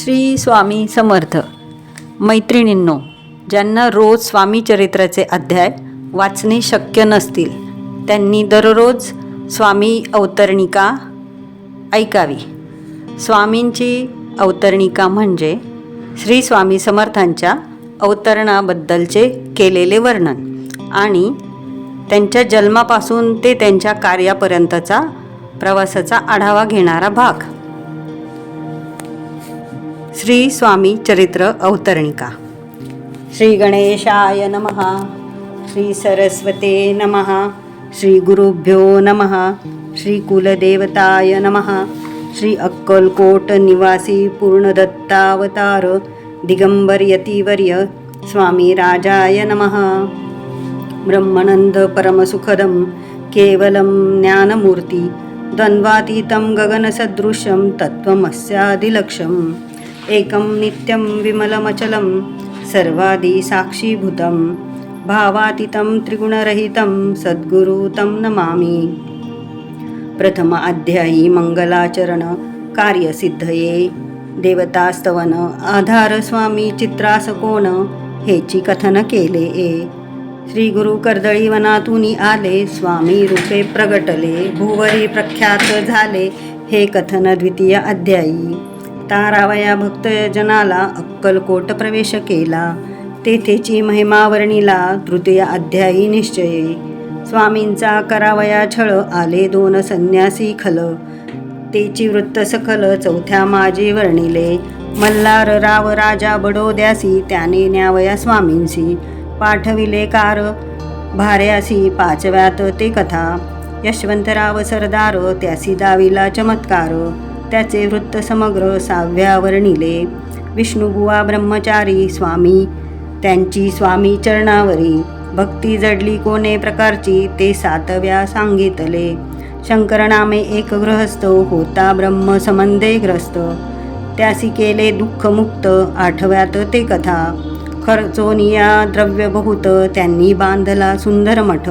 श्री स्वामी समर्थ. मैत्रिणींनो ज्यांना रोज स्वामी चरित्राचे अध्याय वाचणे शक्य नसतील त्यांनी दररोज स्वामी अवतरणिका ऐकावी. स्वामींची अवतरणिका म्हणजे श्री स्वामी समर्थांच्या अवतरणाबद्दलचे केलेले वर्णन आणि त्यांच्या जन्मापासून ते त्यांच्या कार्यापर्यंतचा प्रवासाचा आढावा घेणारा भाग. श्री स्वामी चरित्र अवतरणिका. श्री गणेशाय नमः. श्री सरस्वते नमः. श्री गुरुभ्यो नमः. श्री कुलदेवताय नमः. श्री अक्कलकोट निवासी पूर्णदत्तावतार दिगंबर यतिवर्य स्वामी राजाय नमः. ब्रह्मनंद परमसुखदं केवलं ज्ञानमूर्ति द्वन्द्वातीतं गगनसदृशं तत्त्वमस्यादिलक्ष्यम्. एकं नित्यं विमलमचलं सर्वादिसाक्षीभूतं भावातीतं त्रिगुणरहितं सद्गुरु तं नमामि। प्रथम अध्यायी मंगलाचरण कार्यसिद्धये। देवतास्तवन आधार स्वामी चित्रासकोण हेची कथन केले ए। श्री गुरु कर्दळी वनातून आले स्वामी रूपे प्रगटले भुवरी प्रख्यात झाले हे कथन द्वितीय अध्यायी। तारावया भक्तजनाला अक्कलकोट प्रवेश केला. तेथेची महिमावर्णीला तृतीय अध्यायी निश्चये. स्वामींचा करावया छळ आले दोन संन्यासी खल. तेची वृत्त सखल चौथ्या माझे वर्णिले. मल्हार राव राजा बडोद्यासी त्याने न्यावया स्वामींसी पाठविले कार. भार्यासी पाचव्यात ते कथा. यशवंतराव सरदार त्यासी दाविला चमत्कार. त्याचे वृत्त समग्र सहाव्या वर्णिले. विष्णुबुवा ब्रह्मचारी स्वामी त्यांची स्वामी चरणावरी. भक्ती जडली कोणे प्रकारची ते सातव्या सांगितले. शंकरनामे एक गृहस्थ होता ब्रह्म समंदेग्रस्त त्यासी केले दुःखमुक्त आठव्यात ते कथा. खर्चोनिया द्रव्य बहुत त्यांनी बांधला सुंदर मठ.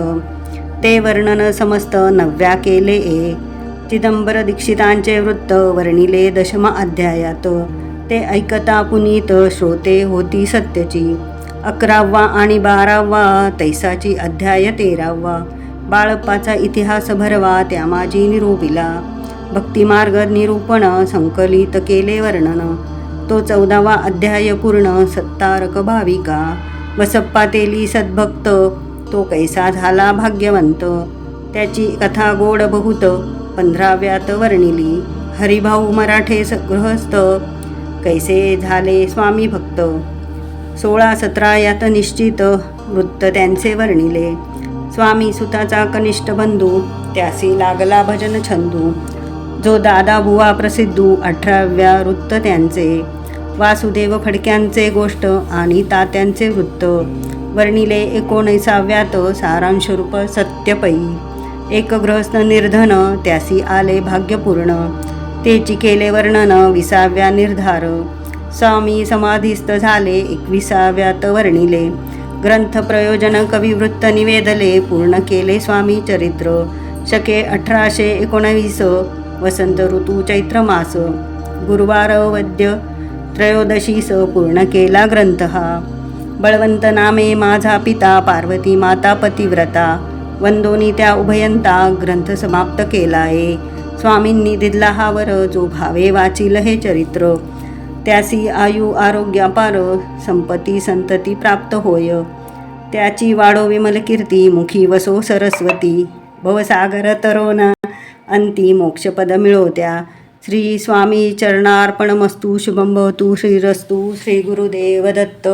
ते वर्णन समस्त नव्या केले ए. चिदंबर दीक्षितांचे वृत्त वर्णिले दशम अध्यायात. ते ऐकता पुनीत श्रोते होती सत्यची. अकरावा आणि बारावा तैसाची अध्याय तेरावा. बाळप्पाचा इतिहास भरवा त्या माझी निरूपिला. भक्तिमार्ग निरूपण संकलित केले वर्णन. तो चौदावा अध्याय पूर्ण सत्तारक भाविका. वसप्पा तेली सद्भक्त. तो कैसा झाला भाग्यवंत? त्याची कथा गोड बहुत. पंधराव्यात वर्णिली. हरिभाऊ मराठे स- गृहस्थ कैसे झाले स्वामी भक्त? सोळा सतरा यात निश्चित. वृत्त त्यांचे वर्णिले. स्वामी सुताचा कनिष्ठ बंधू. त्यासी लागला भजन छंदू. जो दादा बुवा प्रसिद्धू. अठराव्या वृत्त त्यांचे. वासुदेव फडक्यांचे गोष्ट आणि तात्यांचे वृत्त. वर्णिले एकोणीसाव्यात सारांशरूप सत्यपई एक निर्धन त्यासी आले भाग्यपूर्ण. तेची केले वर्णन विसाव्या निर्धार. स्वामी समाधीस्थ झाले एकविसाव्यात वर्णिले. ग्रंथ प्रयोजन कविवृत्त निवेदले पूर्ण केले स्वामी चरित्र. शके अठराशे एकोणवीस वसंत ऋतू चैत्र मास. गुरुवार वद्य त्रयोदशीस पूर्ण केला ग्रंथ हा. बळवंत नामे माझा पिता पार्वती माता पतिव्रता. वंदोनी त्या उभयंता ग्रंथ समाप्त केला आहे स्वामींनी दिदला हा वर जो भावे वाचिल हे चरित्र त्यासी आयु आरोग्यापार संपत्ती संतती प्राप्त होय. त्याची वाढो विमल कीर्ती मुखी वसो सरस्वती. भवसागर तरोना अंती मोक्षपद मिळवत्या श्री स्वामी चरणार्पणमस्तु शुभं भवतु श्रीरस्तु श्री गुरुदेव दत्त.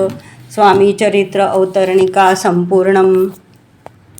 स्वामी चरित्र अवतरणिका संपूर्ण